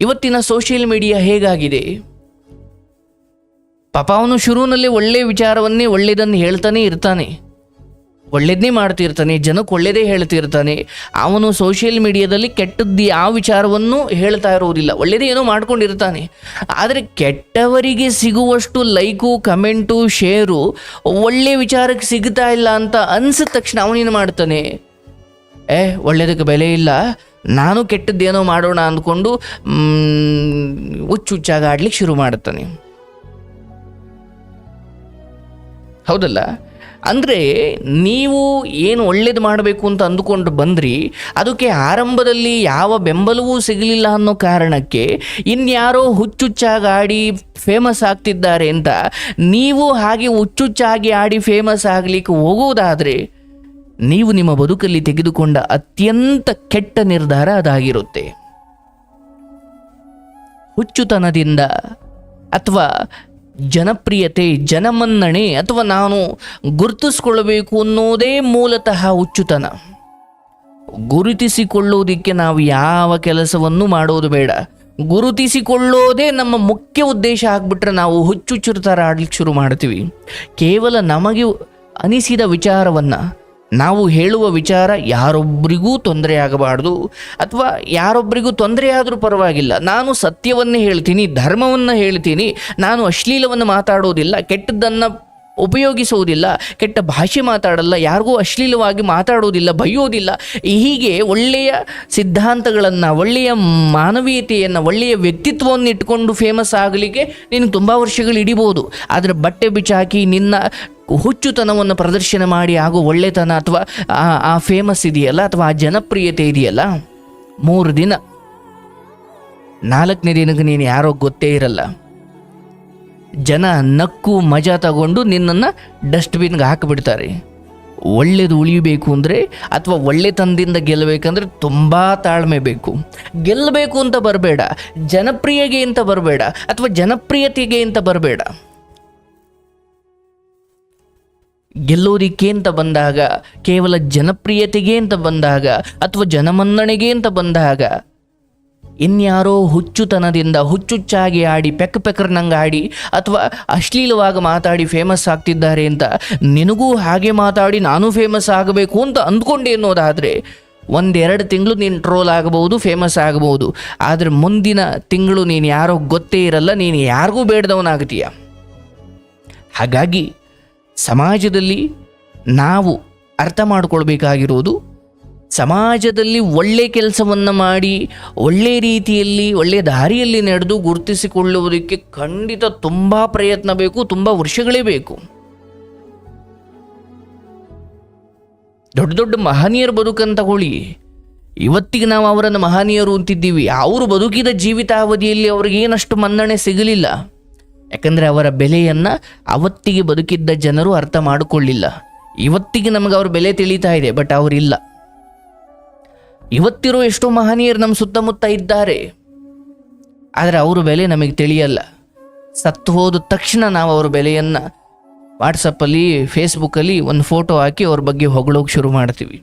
ಇವತ್ತಿನ social media ಹೇಗಾಗಿದೆ? ಪಾಪ ಅವನು ಶುರುವಿನಲ್ಲಿ ಒಳ್ಳೆಯ ವಿಚಾರವನ್ನೇ, ಒಳ್ಳೆಯದನ್ನು ಹೇಳ್ತಾನೆ ಇರ್ತಾನೆ. ಒಳ್ಳೇದನ್ನೇ ಮಾಡ್ತಿರ್ತಾನೆ, ಜನಕ್ಕೆ ಒಳ್ಳೆಯದೇ ಹೇಳ್ತಿರ್ತಾನೆ. ಅವನು ಸೋಷಿಯಲ್ ಮೀಡಿಯಾದಲ್ಲಿ ಕೆಟ್ಟದ್ದು ಯಾವ ವಿಚಾರವನ್ನು ಹೇಳ್ತಾ ಇರೋದಿಲ್ಲ. ಒಳ್ಳೆಯದೇ ಏನೋ ಮಾಡ್ಕೊಂಡಿರ್ತಾನೆ. ಆದರೆ ಕೆಟ್ಟವರಿಗೆ ಸಿಗುವಷ್ಟು ಲೈಕು, ಕಮೆಂಟು, ಶೇರು ಒಳ್ಳೆಯ ವಿಚಾರಕ್ಕೆ ಸಿಗ್ತಾ ಇಲ್ಲ ಅಂತ ಅನ್ಸಿದ ತಕ್ಷಣ ಅವನೇನು ಮಾಡ್ತಾನೆ? ಏ ಒಳ್ಳೇದಕ್ಕೆ ಬೆಲೆ ಇಲ್ಲ. ನಾನು ಕೆಟ್ಟದ್ದೇನೋ ಮಾಡೋಣ ಅಂದ್ಕೊಂಡು ಹುಚ್ಚುಚ್ಚಾಗ ಆಡ್ಲಿಕ್ಕೆ ಶುರು ಮಾಡುತ್ತಾನೆ ಹೌದಲ್ಲ? ಅಂದರೆ ನೀವು ಏನು ಒಳ್ಳೇದು ಮಾಡಬೇಕು ಅಂತ ಅಂದುಕೊಂಡು ಬಂದ್ರಿ, ಅದಕ್ಕೆ ಆರಂಭದಲ್ಲಿ ಯಾವ ಬೆಂಬಲವೂ ಸಿಗಲಿಲ್ಲ ಅನ್ನೋ ಕಾರಣಕ್ಕೆ ಇನ್ಯಾರೋ ಹುಚ್ಚುಚ್ಚಾಗಿ ಆಡಿ ಫೇಮಸ್ ಆಗ್ತಿದ್ದಾರೆ ಅಂತ, ನೀವು ಹಾಗೆ ಹುಚ್ಚುಚ್ಚಾಗಿ ಆಡಿ ಫೇಮಸ್ ಆಗಲಿಕ್ಕೆ ಹೋಗೋದಾದರೆ ನೀವು ನಿಮ್ಮ ಬದುಕಲ್ಲಿ ತೆಗೆದುಕೊಂಡ ಅತ್ಯಂತ ಕೆಟ್ಟ ನಿರ್ಧಾರ ಅದಾಗಿರುತ್ತೆ. ಹುಚ್ಚುತನದಿಂದ ಅಥವಾ ಜನಪ್ರಿಯತೆ, ಜನಮನ್ನಣೆ ಅಥವಾ ನಾನು ಗುರುತಿಸಿಕೊಳ್ಳಬೇಕು ಅನ್ನೋದೇ ಮೂಲತಃ ಹುಚ್ಚುತನ. ಗುರುತಿಸಿಕೊಳ್ಳೋದಿಕ್ಕೆ ನಾವು ಯಾವ ಕೆಲಸವನ್ನು ಮಾಡೋದು ಬೇಡ. ಗುರುತಿಸಿಕೊಳ್ಳೋದೇ ನಮ್ಮ ಮುಖ್ಯ ಉದ್ದೇಶ ಆಗ್ಬಿಟ್ರೆ ನಾವು ಹುಚ್ಚುಚ್ಚುರ ಥರ ಆಡ್ಲಿಕ್ಕೆ ಶುರು ಮಾಡ್ತೀವಿ. ಕೇವಲ ನಮಗೆ ಅನಿಸಿದ ವಿಚಾರವನ್ನು ನಾವು ಹೇಳುವ ವಿಚಾರ ಯಾರೊಬ್ಬರಿಗೂ ತೊಂದರೆ ಆಗಬಾರ್ದು ಅಥವಾ ಯಾರೊಬ್ಬರಿಗೂ ತೊಂದರೆಯಾದರೂ ಪರವಾಗಿಲ್ಲ. ನಾನು ಸತ್ಯವನ್ನೇ ಹೇಳ್ತೀನಿ, ಧರ್ಮವನ್ನು ಹೇಳ್ತೀನಿ, ನಾನು ಅಶ್ಲೀಲವನ್ನು ಮಾತಾಡೋದಿಲ್ಲ, ಕೆಟ್ಟದ್ದನ್ನು ಉಪಯೋಗಿಸುವುದಿಲ್ಲ ಕೆಟ್ಟ ಭಾಷೆ ಮಾತಾಡಲ್ಲ, ಯಾರಿಗೂ ಅಶ್ಲೀಲವಾಗಿ ಮಾತಾಡೋದಿಲ್ಲ, ಬೈಯೋದಿಲ್ಲ. ಹೀಗೆ ಒಳ್ಳೆಯ ಸಿದ್ಧಾಂತಗಳನ್ನು, ಒಳ್ಳೆಯ ಮಾನವೀಯತೆಯನ್ನು, ಒಳ್ಳೆಯ ವ್ಯಕ್ತಿತ್ವವನ್ನು ಇಟ್ಕೊಂಡು ಫೇಮಸ್ ಆಗಲಿಕ್ಕೆ ನೀನು ತುಂಬ ವರ್ಷಗಳು ಹಿಡಿಬೋದು. ಆದರೆ ಬಟ್ಟೆ ಬಿಚ್ಚಾಕಿ ನಿನ್ನ ಹುಚ್ಚುತನವನ್ನು ಪ್ರದರ್ಶನ ಮಾಡಿ ಹಾಗೂ ಒಳ್ಳೆತನ ಅಥವಾ ಆ ಫೇಮಸ್ ಇದೆಯಲ್ಲ ಅಥವಾ ಆ ಜನಪ್ರಿಯತೆ ಇದೆಯಲ್ಲ? ಮೂರು ದಿನ. ನಾಲ್ಕನೇ ದಿನಕ್ಕೆ ನೀನು ಯಾರೋ ಗೊತ್ತೇ ಇರಲ್ಲ. ಜನ ನಕ್ಕು ಮಜಾ ತಗೊಂಡು ನಿನ್ನನ್ನು ಡಸ್ಟ್ಬಿನ್ಗೆ ಹಾಕಿಬಿಡ್ತಾರೆ. ಒಳ್ಳೇದು ಉಳಿಯಬೇಕು ಅಂದರೆ ಅಥವಾ ಒಳ್ಳೆತನದಿಂದ ಗೆಲ್ಲಬೇಕಂದ್ರೆ ತುಂಬ ತಾಳ್ಮೆ ಬೇಕು. ಗೆಲ್ಲಬೇಕು ಅಂತ ಬರಬೇಡ. ಜನಪ್ರಿಯಗೆ ಅಂತ ಬರಬೇಡ. ಅಥವಾ ಜನಪ್ರಿಯತೆಗೆ ಅಂತ ಬರಬೇಡ. ಗೆಲ್ಲೋದಿಕ್ಕೆ ಅಂತ ಬಂದಾಗ, ಕೇವಲ ಜನಪ್ರಿಯತೆಗೆ ಅಂತ ಬಂದಾಗ ಅಥವಾ ಜನಮನ್ನಣೆಗೆ ಅಂತ ಬಂದಾಗ, ಇನ್ಯಾರೋ ಹುಚ್ಚುತನದಿಂದ ಹುಚ್ಚುಚ್ಚಾಗಿ ಆಡಿ, ಪೆಕ್ ಪೆಕ್ಕರ್ನಂಗೆ ಆಡಿ ಅಥವಾ ಅಶ್ಲೀಲವಾಗಿ ಮಾತಾಡಿ ಫೇಮಸ್ ಆಗ್ತಿದ್ದಾರೆ ಅಂತ ನಿನಗೂ ಹಾಗೆ ಮಾತಾಡಿ ನಾನು ಫೇಮಸ್ ಆಗಬೇಕು ಅಂತ ಅಂದ್ಕೊಂಡೆ ಅನ್ನೋದಾದರೆ, ಒಂದೆರಡು ತಿಂಗಳು ನೀನು ಟ್ರೋಲ್ ಆಗಬಹುದು ಫೇಮಸ್ ಆಗಬಹುದು ಆದರೆ ಮುಂದಿನ ತಿಂಗಳು ನೀನು ಯಾರೋ ಗೊತ್ತೇ ಇರಲ್ಲ, ನೀನು ಯಾರಿಗೂ ಬೇಡದವನಾಗ್ತೀಯ? ಹಾಗಾಗಿ ಸಮಾಜದಲ್ಲಿ ನಾವು ಅರ್ಥ ಮಾಡ್ಕೊಳ್ಬೇಕಾಗಿರೋದು ಸಮಾಜದಲ್ಲಿ ಒಳ್ಳೆ ಕೆಲಸವನ್ನು ಮಾಡಿ, ಒಳ್ಳೆ ರೀತಿಯಲ್ಲಿ, ಒಳ್ಳೆ ದಾರಿಯಲ್ಲಿ ನಡೆದು ಗುರುತಿಸಿಕೊಳ್ಳುವುದಕ್ಕೆ ಖಂಡಿತ ತುಂಬ ಪ್ರಯತ್ನ ಬೇಕು, ತುಂಬ ವರ್ಷಗಳೇ ಬೇಕು. ದೊಡ್ಡ ದೊಡ್ಡ ಮಹನೀಯರು ಬದುಕನ್ನು ತಗೊಳ್ಳಿ ಇವತ್ತಿಗೆ ನಾವು ಅವರನ್ನು ಮಹನೀಯರು ಅಂತಿದ್ದೀವಿ. ಅವರು ಬದುಕಿದ ಜೀವಿತಾವಧಿಯಲ್ಲಿ ಅವ್ರಿಗೆ ಏನಷ್ಟು ಮನ್ನಣೆ ಸಿಗಲಿಲ್ಲ. ಯಾಕಂದರೆ ಅವರ ಬೆಲೆಯನ್ನು ಅವತ್ತಿಗೆ ಬದುಕಿದ್ದ ಜನರು ಅರ್ಥ ಮಾಡಿಕೊಳ್ಳಿಲ್ಲ. ಇವತ್ತಿಗೆ ನಮಗೆ ಅವ್ರ ಬೆಲೆ ತಿಳಿತಾ ಇದೆ, ಬಟ್ ಅವರಿಲ್ಲ ಇವತ್ತಿರೋ ಎಷ್ಟೋ ಮಹನೀಯರು ನಮ್ಮ ಸುತ್ತಮುತ್ತ ಇದ್ದಾರೆ. ಆದರೆ ಅವ್ರ ಬೆಲೆ ನಮಗೆ ತಿಳಿಯಲ್ಲ. ಸತ್ತು ಹೋದ ತಕ್ಷಣ ನಾವು ಅವ್ರ ಬೆಲೆಯನ್ನು ವಾಟ್ಸಪ್ಪಲ್ಲಿ ಫೇಸ್ಬುಕ್ಕಲ್ಲಿ ಒಂದು ಫೋಟೋ ಹಾಕಿ ಅವ್ರ ಬಗ್ಗೆ ಹೊಗಳೋಕೆ ಶುರು ಮಾಡ್ತೀವಿ.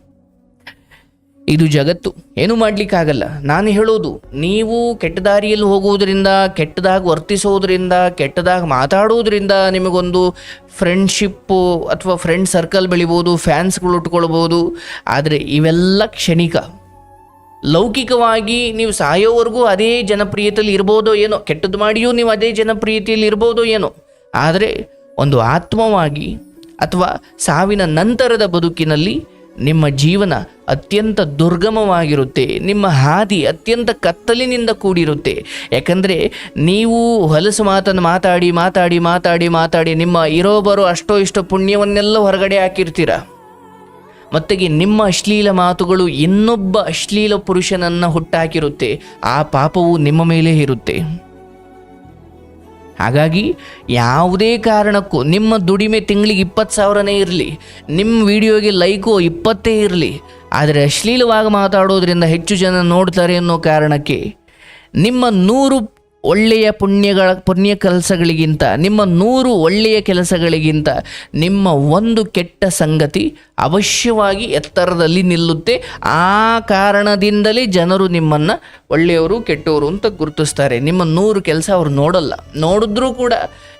ಇದು ಜಗತ್ತು. ಏನು ಮಾಡಲಿಕ್ಕಾಗಲ್ಲ. ನಾನು ಹೇಳೋದು, ನೀವು ಕೆಟ್ಟ ದಾರಿಯಲ್ಲಿ ಹೋಗುವುದರಿಂದ, ಕೆಟ್ಟದಾಗಿ ವರ್ತಿಸೋದ್ರಿಂದ, ಕೆಟ್ಟದಾಗಿ ಮಾತಾಡೋದ್ರಿಂದ ನಿಮಗೊಂದು ಫ್ರೆಂಡ್ಶಿಪ್ಪು ಅಥವಾ ಫ್ರೆಂಡ್ ಸರ್ಕಲ್ ಬೆಳಿಬೋದು ಫ್ಯಾನ್ಸ್ಗಳು ಉಟ್ಕೊಳ್ಬೋದು. ಆದರೆ ಇವೆಲ್ಲ ಕ್ಷಣಿಕ. ಲೌಕಿಕವಾಗಿ ನೀವು ಸಾಯೋವರೆಗೂ ಅದೇ ಜನಪ್ರಿಯತೆಯಲ್ಲಿ ಇರ್ಬೋದೋ ಏನೋ, ಕೆಟ್ಟದ್ದು ಮಾಡಿಯೂ ನೀವು ಅದೇ ಜನಪ್ರಿಯತೆಯಲ್ಲಿ ಇರ್ಬೋದೋ ಏನೋ. ಆದರೆ ಒಂದು ಆತ್ಮವಾಗಿ ಅಥವಾ ಸಾವಿನ ನಂತರದ ಬದುಕಿನಲ್ಲಿ ನಿಮ್ಮ ಜೀವನ ಅತ್ಯಂತ ದುರ್ಗಮವಾಗಿರುತ್ತೆ, ನಿಮ್ಮ ಹಾದಿ ಅತ್ಯಂತ ಕತ್ತಲಿನಿಂದ ಕೂಡಿರುತ್ತೆ. ಯಾಕಂದರೆ ನೀವು ಹೊಲಸು ಮಾತನ್ನು ಮಾತಾಡಿ ಮಾತಾಡಿ ಮಾತಾಡಿ ಮಾತಾಡಿ ನಿಮ್ಮ ಇರೋ ಬರೋ ಅಷ್ಟೋ ಇಷ್ಟೋ ಪುಣ್ಯವನ್ನೆಲ್ಲ ಹೊರಗಡೆ ಹಾಕಿರ್ತೀರ. ಮತ್ತೆಗೆ ನಿಮ್ಮ ಅಶ್ಲೀಲ ಮಾತುಗಳು ಇನ್ನೊಬ್ಬ ಅಶ್ಲೀಲ ಪುರುಷನನ್ನು ಹುಟ್ಟಾಕಿರುತ್ತೆ. ಆ ಪಾಪವು ನಿಮ್ಮ ಮೇಲೆ ಇರುತ್ತೆ. ಹಾಗಾಗಿ ಯಾವುದೇ ಕಾರಣಕ್ಕೂ ನಿಮ್ಮ ದುಡಿಮೆ ತಿಂಗಳಿಗೆ ಇಪ್ಪತ್ತು ಸಾವಿರನೇ ಇರಲಿ, ನಿಮ್ಮ ವಿಡಿಯೋಗೆ ಲೈಕು ಇಪ್ಪತ್ತೇ ಇರಲಿ, ಆದರೆ ಅಶ್ಲೀಲವಾಗಿ ಮಾತಾಡೋದ್ರಿಂದ ಹೆಚ್ಚು ಜನ ನೋಡ್ತಾರೆ ಅನ್ನೋ ಕಾರಣಕ್ಕೆ ನಿಮ್ಮ ನೂರು ಒಳ್ಳೆಯ ಪುಣ್ಯಗಳ, ಪುಣ್ಯ ಕೆಲಸಗಳಿಗಿಂತ, ನಿಮ್ಮ ನೂರು ಒಳ್ಳೆಯ ಕೆಲಸಗಳಿಗಿಂತ, ನಿಮ್ಮ ಒಂದು ಕೆಟ್ಟ ಸಂಗತಿ ಅವಶ್ಯವಾಗಿ ಎತ್ತರದಲ್ಲಿ ನಿಲ್ಲುತ್ತೆ. ಆ ಕಾರಣದಿಂದಲೇ ಜನರು ನಿಮ್ಮನ್ನು ಒಳ್ಳೆಯವರು, ಕೆಟ್ಟವರು ಅಂತ ಗುರುತಿಸ್ತಾರೆ. ನಿಮ್ಮ ನೂರು ಕೆಲಸ ಅವರು ನೋಡಲ್ಲ. ನೋಡಿದ್ರೂ ಕೂಡ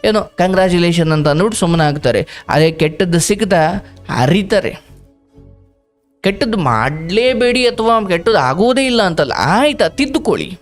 ಏನೋ ಕಂಗ್ರ್ಯಾಚುಲೇಷನ್ ಅಂತ ಅಂದ್ಬಿಟ್ಟು ಸುಮ್ಮನೆ ಆಗ್ತಾರೆ. ಅದೇ ಕೆಟ್ಟದ್ದು ಸಿಗ್ತಾ ಅರಿತಾರೆ. ಕೆಟ್ಟದ್ದು ಮಾಡಲೇಬೇಡಿ ಅಥವಾ ಕೆಟ್ಟದ್ದು ಆಗೋದೇ ಇಲ್ಲ ಅಂತಲ್ಲ. ಆಯ್ತಾ, ತಿದ್ದುಕೊಳ್ಳಿ.